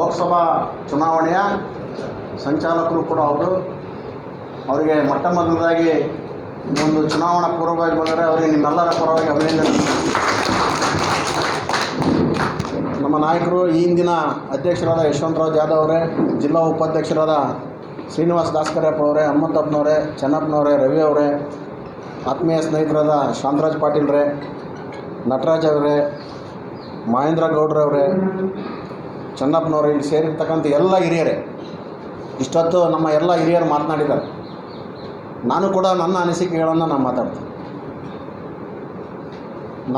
ಲೋಕಸಭಾ ಚುನಾವಣೆಯ ಸಂಚಾಲಕರು ಕೂಡ ಅವರು, ಅವರಿಗೆ ಮೊಟ್ಟ ಮೊದಲದಾಗಿ ಒಂದು ಚುನಾವಣಾ ಪೂರ್ವವಾಗಿ ಬಂದರೆ ಅವರಿಗೆ ನಿಮ್ಮೆಲ್ಲರ ಪರವಾಗಿ ಅಭಿನಂದನೆ. ನಮ್ಮ ನಾಯಕರು ಈ ಹಿಂದಿನ ಅಧ್ಯಕ್ಷರಾದ ಯಶವಂತರಾವ್ ಜಾಧವ್ ಅವರೇ, ಜಿಲ್ಲಾ ಉಪಾಧ್ಯಕ್ಷರಾದ ಶ್ರೀನಿವಾಸ್ ದಾಸ್ಕರ್ಯಪ್ಪ ಅವರೇ, ಹನುಮಂತಪ್ಪನವರೇ, ಚೆನ್ನಪ್ಪನವರೇ, ರವಿ ಅವರೇ, ಆತ್ಮೀಯ ಸ್ನೇಹಿತರಾದ ಶಾಂತರಾಜ್ ಪಾಟೀಲ್ರೇ, ನಟರಾಜ್ ಅವರೇ, ಮಹೇಂದ್ರ ಗೌಡ್ರವರೇ ಚೆನ್ನಪ್ಪನವರು ಇಲ್ಲಿ ಸೇರಿರ್ತಕ್ಕಂಥ ಎಲ್ಲ ಹಿರಿಯರೇ, ಇಷ್ಟೊತ್ತು ನಮ್ಮ ಎಲ್ಲ ಹಿರಿಯರು ಮಾತನಾಡಿದ್ದಾರೆ. ನಾನು ಕೂಡ ನನ್ನ ಅನಿಸಿಕೆಗಳನ್ನು ನಾನು ಮಾತಾಡ್ತೀನಿ.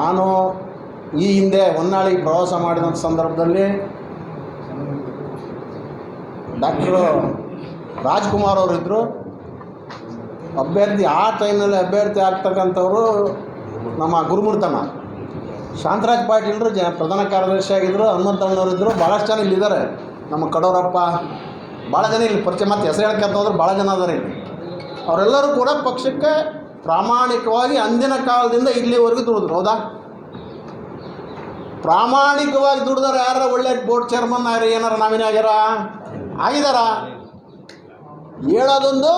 ನಾನು ಈ ಹಿಂದೆ ಹೊನ್ನಾಳಿ ಪ್ರವಾಸ ಮಾಡಿದಂಥ ಸಂದರ್ಭದಲ್ಲಿ ಡಾಕ್ಟ್ರು ರಾಜ್ಕುಮಾರ್ ಅವರಿದ್ದರು ಅಭ್ಯರ್ಥಿ, ಆ ಟೈಮ್ನಲ್ಲಿ ಅಭ್ಯರ್ಥಿ ಆಗ್ತಕ್ಕಂಥವರು ನಮ್ಮ ಗುರುಮೂರ್ತಮ್ಮ. ಶಾಂತರಾಜ್ ಪಾಟೀಲ್ರು ಜ ಪ್ರಧಾನ ಕಾರ್ಯದರ್ಶಿ ಆಗಿದ್ದರು ಹನುಮಂತಣ್ಣವರಿದ್ದರು ಭಾಳಷ್ಟು ಜನ ಇಲ್ಲಿದ್ದಾರೆ ನಮ್ಮ ಕಡೋರಪ್ಪ ಭಾಳ ಜನ ಇಲ್ಲಿ ಪರಿಚಯ. ಮತ್ತು ಹೆಸರು ಹೇಳ್ಕೊಂತ ಹೋದ್ರೆ ಭಾಳ ಜನ ಅದಾರೆ ಇಲ್ಲಿ. ಅವರೆಲ್ಲರೂ ಕೂಡ ಪಕ್ಷಕ್ಕೆ ಪ್ರಾಮಾಣಿಕವಾಗಿ ಅಂದಿನ ಕಾಲದಿಂದ ಇಲ್ಲಿವರೆಗೂ ದುಡಿದ್ರು, ಹೌದಾ? ಪ್ರಾಮಾಣಿಕವಾಗಿ ದುಡಿದಾರೆ ಯಾರ? ಒಳ್ಳೆ ಬೋರ್ಡ್ ಚೇರ್ಮನ್ ಯಾರು ಏನಾರ ನಾವಿನ ಆಗ್ಯಾರ? ಆಗಿದಾರ ಹೇಳೋದೊಂದು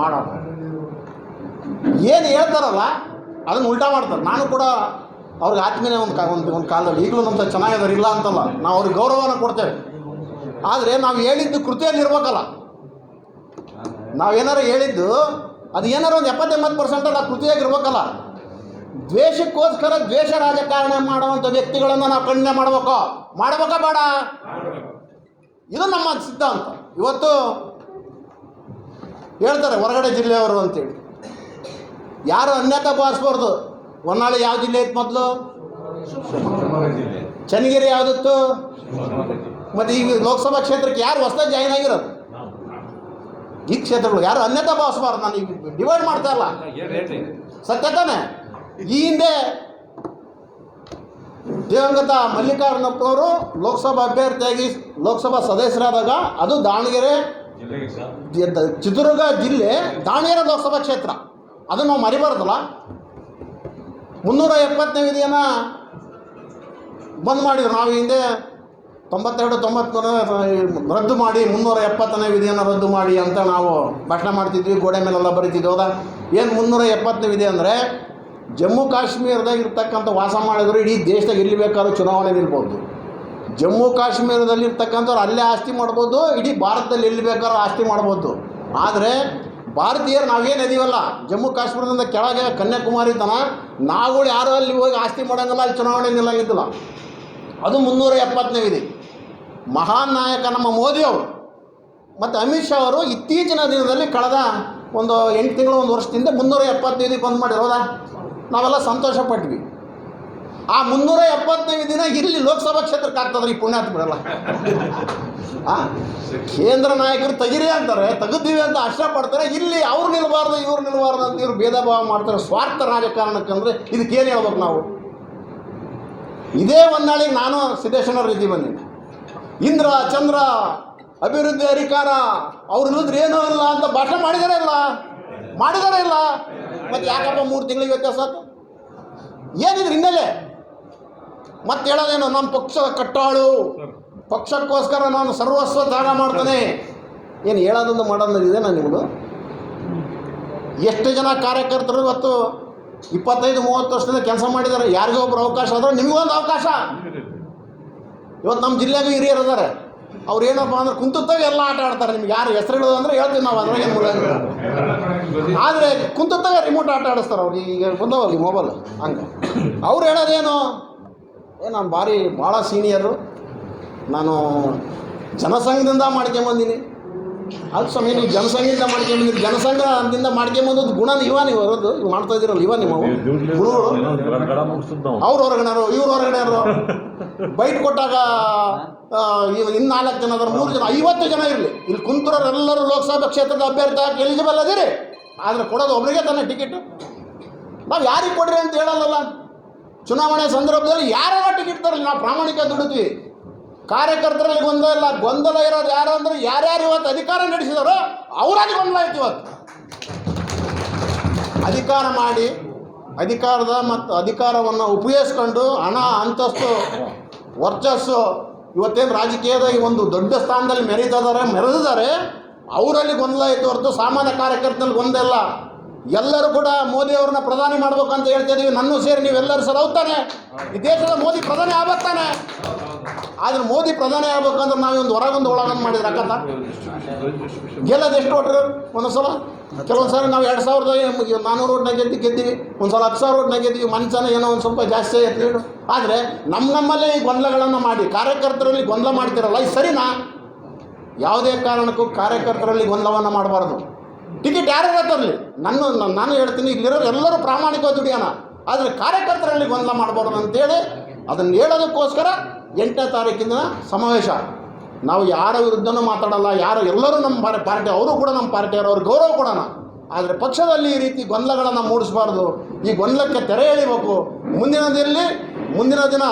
ಮಾಡೋದು. ಏನು ಹೇಳ್ತಾರಲ್ಲ, ಅದನ್ನು ಉಲ್ಟಾ ಮಾಡ್ತಾರೆ. ನಾನು ಕೂಡ ಅವ್ರಿಗೆ ಆತ್ಮೀಯ ಒಂದು ಕಾ ಒಂದು ಒಂದು ಕಾಲದಲ್ಲಿ ಈಗಲೂ ನಮ್ಮ ಚೆನ್ನಾಗಿದ್ದಾರೆ ಇಲ್ಲ ಅಂತಲ್ಲ. ನಾವು ಅವ್ರಿಗೆ ಗೌರವನ ಕೊಡ್ತೇವೆ. ಆದರೆ ನಾವು ಹೇಳಿದ್ದು ಕೃತಿಯಲ್ಲಿ ಇರ್ಬೇಕಲ್ಲ ನಾವೇನಾರು ಹೇಳಿದ್ದು, ಅದು ಏನಾರು ಒಂದು ಎಪ್ಪತ್ತೆಂಬತ್ತು ಪರ್ಸೆಂಟ್ ಆ ಕೃತಿಯಾಗಿ ಇರ್ಬೇಕಲ್ಲ ದ್ವೇಷಕ್ಕೋಸ್ಕರ ದ್ವೇಷ ರಾಜಕಾರಣ ಮಾಡುವಂಥ ವ್ಯಕ್ತಿಗಳನ್ನು ನಾವು ಖಂಡನೆ ಮಾಡ್ಬೇಕು? ಮಾಡ್ಬೇಕಾ ಬೇಡ? ಇದು ನಮ್ಮ ಸಿದ್ಧಾಂತ. ಇವತ್ತು ಹೇಳ್ತಾರೆ ಹೊರಗಡೆ ಜಿಲ್ಲೆಯವರು ಅಂತೇಳಿ. ಯಾರು ಅನ್ಯತಾ ಭಾವಿಸ್ಬಾರ್ದು ಹೊನ್ನಾಳಿ ಯಾವ ಜಿಲ್ಲೆ ಇತ್ತು ಮೊದಲು? ಚನ್ನಗಿರಿ ಯಾವುದಿತ್ತು? ಮತ್ತು ಈಗ ಲೋಕಸಭಾ ಕ್ಷೇತ್ರಕ್ಕೆ ಯಾರು ಹೊಸದಾಗಿ ಜಾಯ್ನ್ ಆಗಿರೋದು? ಈ ಕ್ಷೇತ್ರಗಳು ಯಾರು ಅನ್ಯತಾ ಭಾವಿಸ್ಬಾರ್ದು ನಾನು ಈಗ ಡಿವೈಡ್ ಮಾಡ್ತಾ ಇಲ್ಲ. ಸತ್ಯ ತಾನೆ? ಈ ಹಿಂದೆ ದಿವಂಗತ ಮಲ್ಲಿಕಾರ್ಜುನಪ್ಪನವರು ಲೋಕಸಭಾ ಅಭ್ಯರ್ಥಿಯಾಗಿ ಲೋಕಸಭಾ ಸದಸ್ಯರಾದಾಗ ಅದು ದಾವಣಗೆರೆ ಚಿತ್ರದುರ್ಗ ಜಿಲ್ಲೆ ದಾವಣಗೆರೆ ಲೋಕಸಭಾ ಕ್ಷೇತ್ರ. ಅದನ್ನು ನಾವು ಮರಿಬಾರ್ದಲ್ಲ? ಮುನ್ನೂರ ಎಪ್ಪತ್ತನೇ ವಿಧಿಯನ್ನು ಬಂದ್ ಮಾಡಿದ್ರು. ನಾವು ಹಿಂದೆ ತೊಂಬತ್ತೆರಡು ತೊಂಬತ್ಮೂರ ರದ್ದು ಮಾಡಿ ಮುನ್ನೂರ ಎಪ್ಪತ್ತನೇ ವಿಧಿಯನ್ನು ರದ್ದು ಮಾಡಿ ಅಂತ ನಾವು ಭಾಷಣ ಮಾಡ್ತಿದ್ವಿ, ಗೋಡೆ ಮೇಲೆಲ್ಲ ಬರಿತಿದ್ವಿ, ಹೌದಾ? ಏನು ಮುನ್ನೂರ ಎಪ್ಪತ್ತನೇ ವಿಧಿ ಅಂದರೆ, ಜಮ್ಮು ಕಾಶ್ಮೀರದಾಗ ಇರ್ತಕ್ಕಂಥ ವಾಸ ಮಾಡಿದ್ರು ಇಡೀ ದೇಶದಾಗ ಇಲ್ಲಿ ಬೇಕಾದ್ರೂ ಚುನಾವಣೆ ನಿಲ್ಬೋದು ಜಮ್ಮು ಕಾಶ್ಮೀರದಲ್ಲಿ ಇರ್ತಕ್ಕಂಥವ್ರು ಅಲ್ಲೇ ಆಸ್ತಿ ಮಾಡ್ಬೋದು, ಇಡೀ ಭಾರತದಲ್ಲಿ ಎಲ್ಲಿ ಬೇಕಾದ್ರೂ ಆಸ್ತಿ ಮಾಡ್ಬೋದು. ಆದರೆ ಭಾರತೀಯರು ನಾವೇನು ಇದೀವಲ್ಲ, ಜಮ್ಮು ಕಾಶ್ಮೀರದಿಂದ ಕೆಳಗೆ ಕನ್ಯಾಕುಮಾರಿ ತನ, ನಾವುಗಳು ಯಾರು ಅಲ್ಲಿ ಹೋಗಿ ಆಸ್ತಿ ಮಾಡೋಂಗಿಲ್ಲ, ಅಲ್ಲಿ ಚುನಾವಣೆ ನಿಲ್ಲಂಗಿದ್ದಿಲ್ಲ ಅದು ಮುನ್ನೂರ ಎಪ್ಪತ್ತನೇ ವಿಧಿ. ಮಹಾನ್ ನಾಯಕ ನಮ್ಮ ಮೋದಿ ಅವರು. ಮತ್ತು ಅಮಿತ್ ಶಾ ಅವರು ಇತ್ತೀಚಿನ ದಿನದಲ್ಲಿ ಕಳೆದ ಒಂದು ಎಂಟು ತಿಂಗಳು, ಒಂದು ವರ್ಷದಿಂದ ಮುನ್ನೂರ ಎಪ್ಪತ್ತನೇ ವಿಧಿ ಬಂದ್ ಮಾಡಿರೋದಾ ನಾವೆಲ್ಲ ಸಂತೋಷ ಪಟ್ವಿ ಆ ಮುನ್ನೂರ ಎಪ್ಪತ್ತೈದು ದಿನ ಇಲ್ಲಿ ಲೋಕಸಭಾ ಕ್ಷೇತ್ರಕ್ಕೆ ಆಗ್ತದ್ರೆ ಈ ಆ, ಕೇಂದ್ರ ನಾಯಕರು ತೆಗಿರಿ ಅಂತಾರೆ ತೆಗೆದೀವಿ ಅಂತ ಆಶ್ರಯ ಪಡ್ತಾರೆ, ಇಲ್ಲಿ ಅವ್ರು ನಿಲ್ಬಾರ್ದು, ಇವ್ರು ನಿಲ್ಬಾರ್ದು ಅಂತ ಇವ್ರು ಭೇದ ಭಾವ ಮಾಡ್ತಾರೆ, ಸ್ವಾರ್ಥ ರಾಜಕಾರಣಕ್ಕಂದ್ರೆ ಇದಕ್ಕೇನು ಹೇಳ್ಬೇಕು ನಾವು? ಇದೇ ಒಂದಾಳಿ ನಾನು ಸಿದ್ದೇಶ್ವರ ರೀತಿ ಬಂದಿದ್ದೆ. ಇಂದ್ರ, ಚಂದ್ರ, ಅಭಿವೃದ್ಧಿ ಅಧಿಕಾರ ಅವ್ರು ಇಲ್ಲದ್ರೆ ಏನೂ ಇಲ್ಲ ಅಂತ ಭಾಷಣ ಮಾಡಿದಾರೆ ಇಲ್ಲ? ಮಾಡಿದಾರೆ ಇಲ್ಲ? ಮತ್ತೆ ಯಾಕಪ್ಪ ಮೂರು ತಿಂಗಳಿಗೆ ವ್ಯತ್ಯಾಸ ಏನಿದ್ರು ಹಿನ್ನೆಲೆ? ಮತ್ತೆ ಹೇಳೋದೇನು ನಮ್ಮ ಪಕ್ಷ ಕಟ್ಟಾಳು. ಪಕ್ಷಕ್ಕೋಸ್ಕರ ನಾನು ಸರ್ವಸ್ವ ತ್ಯಾಗ ಮಾಡ್ತಾನೆ. ಏನು ಹೇಳೋದೊಂದು ಮಾಡೋದಿದೆ ನಾನು ನಿಮ್ಮದು ಎಷ್ಟು ಜನ ಕಾರ್ಯಕರ್ತರು ಇವತ್ತು ಇಪ್ಪತ್ತೈದು, ಮೂವತ್ತು ವರ್ಷದಿಂದ ಕೆಲಸ ಮಾಡಿದ್ದಾರೆ. ಯಾರಿಗೋ ಒಬ್ರು ಅವಕಾಶ ಆದ್ರೆ ನಿಮಗೊಂದು ಅವಕಾಶ. ಇವತ್ತು ನಮ್ಮ ಜಿಲ್ಲೆಗೂ ಹಿರಿಯರು ಅದಾರೆ ಅವ್ರು ಏನಪ್ಪ ಅಂದ್ರೆ ಕುಂತುತ್ತಾಗ ಎಲ್ಲ ಆಟ ಆಡ್ತಾರೆ. ನಿಮ್ಗೆ ಯಾರು ಹೆಸರು ಹೇಳೋದು ಅಂದ್ರೆ ಹೇಳ್ತೀವಿ ನಾವು ಅದ್ರಾಗ ಏನು ಆದರೆ ಕುಂತುತ್ತಾಗ ರಿಮೋಟ್ ಆಟ ಆಡಿಸ್ತಾರೆ ಅವ್ರು. ಈಗ ಬಂದವಲ್ಲಿ ಮೊಬೈಲ್ ಹಂಗೆ. ಅವ್ರು ಹೇಳೋದೇನು ನಾನು ಭಾರಿ ಭಾಳ ಸೀನಿಯರು ನಾನು ಜನಸಂಘದಿಂದ ಮಾಡ್ಕೊಂಬಂದೀನಿ ಅದು ಸ್ವಾಮಿ ನೀವು ಜನಸಂಘದಿಂದ ಮಾಡ್ಕೊಂಬಂದಿರಿ ಜನಸಂಘದಿಂದ ಮಾಡ್ಕೊಂಬಂದದ್ದು ಗುಣ ನೀವ ನೀವು ಬರೋದು ಇದು ಮಾಡ್ತಾ ಇದ್ದೀರಲ್ಲ ಇವ ನೀವು. ಗುರುಗಳು ಅವ್ರು ಹೊರಗಡೆಯವರು ಇವ್ರು ಹೊರಗಡೆಯವರು ಬೈಟ್ ಕೊಟ್ಟಾಗ ಇವ್ ಇನ್ನು ನಾಲ್ಕು ಜನ ಅದರ ಮೂರು ಜನ ಐವತ್ತು ಜನ ಇರಲಿ. ಇಲ್ಲಿ ಕುಂತರೋರೆಲ್ಲರೂ ಲೋಕಸಭಾ ಕ್ಷೇತ್ರದ ಅಭ್ಯರ್ಥಿ ಎಲಿಜಿಬಲ್ ಅದಿರಿ. ಆದರೆ ಕೊಡೋದು ಒಬ್ಬರಿಗೆ ತಾನೇ ಟಿಕೆಟ್. ನಾವು ಯಾರಿಗೆ ಕೊಡ್ರಿ ಅಂತ ಹೇಳಲ್ಲಲ್ಲ. ಚುನಾವಣೆ ಸಂದರ್ಭದಲ್ಲಿ ಯಾರೆಲ್ಲ ಟಿಕೆಟ್ ತರಲಿ ನಾವು ಪ್ರಾಮಾಣಿಕ ದುಡಿದ್ವಿ. ಕಾರ್ಯಕರ್ತರಲ್ಲಿ ಗೊಂದಲ ಇಲ್ಲ. ಗೊಂದಲ ಇರೋದು ಯಾರು ಅಂದ್ರೆ ಯಾರ್ಯಾರು ಇವತ್ತು ಅಧಿಕಾರ ನಡೆಸಿದಾರೋ ಅವರಾಗಿ ಗೊಂದಲ ಆಯ್ತು ಇವತ್ತು. ಅಧಿಕಾರ ಮಾಡಿ, ಅಧಿಕಾರದ ಮತ್ತು ಅಧಿಕಾರವನ್ನು ಉಪಯೋಗಿಸ್ಕೊಂಡು ಹಣ, ಅಂತಸ್ತು, ವರ್ಚಸ್ಸು, ಇವತ್ತೇನು ರಾಜಕೀಯದ ಈ ಒಂದು ದೊಡ್ಡ ಸ್ಥಾನದಲ್ಲಿ ಮೆರೀತಿದ್ದಾರೆ ಮೆರೆದಿದ್ದಾರೆ, ಅವರಲ್ಲಿ ಗೊಂದಲ ಆಯಿತು ಹೊರತು ಸಾಮಾನ್ಯ ಕಾರ್ಯಕರ್ತನಲ್ಲಿ ಗೊಂದಲ ಎಲ್ಲರೂ ಕೂಡ ಮೋದಿ ಅವ್ರನ್ನ ಪ್ರಧಾನಿ ಮಾಡ್ಬೇಕು ಅಂತ ಹೇಳ್ತಾ ಇದೀವಿ. ನನ್ನ ಸೇರಿ ನೀವೆಲ್ಲರೂ ಸರ್ ಹೋಗ್ತಾನೆ ಈ ದೇಶದ ಮೋದಿ ಪ್ರಧಾನಿ ಆಗ್ತಾನೆ ಆದ್ರೆ ಮೋದಿ ಪ್ರಧಾನಿ ಆಗ್ಬೇಕಂದ್ರೆ ನಾವೊಂದು ಹೊರಗೊಂದು ಒಳಗೊಂದು ಮಾಡಿದ್ರೆ ಅಕ್ಕತ್ತ ಗೆಲ್ಲದ ಎಷ್ಟು ಓಟ್ರು? ಒಂದೊಂದು ಸಲ ಕೆಲವೊಂದು ಸಲ ನಾವು ಎರಡು ಸಾವಿರದ ನಾನ್ನೂರು ಓಟ್ನಾಗ ಗೆದ್ದು, ಗೆದ್ದೀವಿ. ಒಂದು ಸಲ ಹತ್ತು ಸಾವಿರ ಓಟ್ನಾಗ ಗೆದ್ದೀವಿ. ಮನುಷ್ಯನ ಏನೋ ಒಂದು ಸ್ವಲ್ಪ ಜಾಸ್ತಿ ಆಯ್ತು ಆದರೆ ನಮ್ಮ ನಮ್ಮಲ್ಲೇ ಈ ಗೊಂದಲಗಳನ್ನು ಮಾಡಿ, ಕಾರ್ಯಕರ್ತರಲ್ಲಿ ಗೊಂದಲ ಮಾಡ್ತಿರಲ್ಲ, ಇದು ಸರಿನಾ? ಯಾವುದೇ ಕಾರಣಕ್ಕೂ ಕಾರ್ಯಕರ್ತರಲ್ಲಿ ಗೊಂದಲವನ್ನು ಮಾಡಬಾರ್ದು. ಟಿಕೆಟ್ ಯಾರ್ಯಾರ ತರಲಿ ನನ್ನ, ನಾನು ಹೇಳ್ತೀನಿ, ಇಲ್ಲಿರೋರು ಎಲ್ಲರೂ ಪ್ರಾಮಾಣಿಕವಾಗಿ ದುಡಿಯೋಣ. ಆದರೆ ಕಾರ್ಯಕರ್ತರಲ್ಲಿ ಗೊಂದಲ ಮಾಡಬಾರ್ದು ಅಂತೇಳಿ ಅದನ್ನು ಹೇಳೋದಕ್ಕೋಸ್ಕರ ಎಂಟನೇ ತಾರೀಕಿನ ಸಮಾವೇಶ. ನಾವು ಯಾರ ವಿರುದ್ಧನೂ ಮಾತಾಡಲ್ಲ, ಯಾರು ಎಲ್ಲರೂ ನಮ್ಮ ಪಾರ್- ಪಾರ್ಟಿ, ಅವರು ಕೂಡ ನಮ್ಮ ಪಾರ್ಟಿಯವರು, ಅವ್ರಿಗೆ ಗೌರವ ಕೊಡೋಣ. ಆದರೆ ಪಕ್ಷದಲ್ಲಿ ಈ ರೀತಿ ಗೊಂದಲಗಳನ್ನು ಮೂಡಿಸಬಾರ್ದು. ಈ ಗೊಂದಲಕ್ಕೆ ತೆರೆ ಎಳಿಬೇಕು. ಮುಂದಿನ ದಿನದಲ್ಲಿ, ಮುಂದಿನ ದಿನ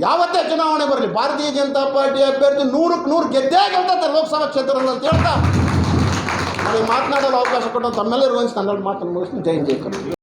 ಯಾವತ್ತೇ ಚುನಾವಣೆ ಬರಲಿ, ಭಾರತೀಯ ಜನತಾ ಪಾರ್ಟಿ ಅಭ್ಯರ್ಥಿ ನೂರಕ್ಕೆ ನೂರು ಗೆದ್ದೇ ಗೆಲ್ತಾರೆ ಲೋಕಸಭಾ ಕ್ಷೇತ್ರದಲ್ಲಿ ಅಂತ ಹೇಳ್ತಾ మాట్లాడాలి అవకాశం కూడా తమ్మెల్లే రోజు తన మాత్రం జాయిన్ చేయకండి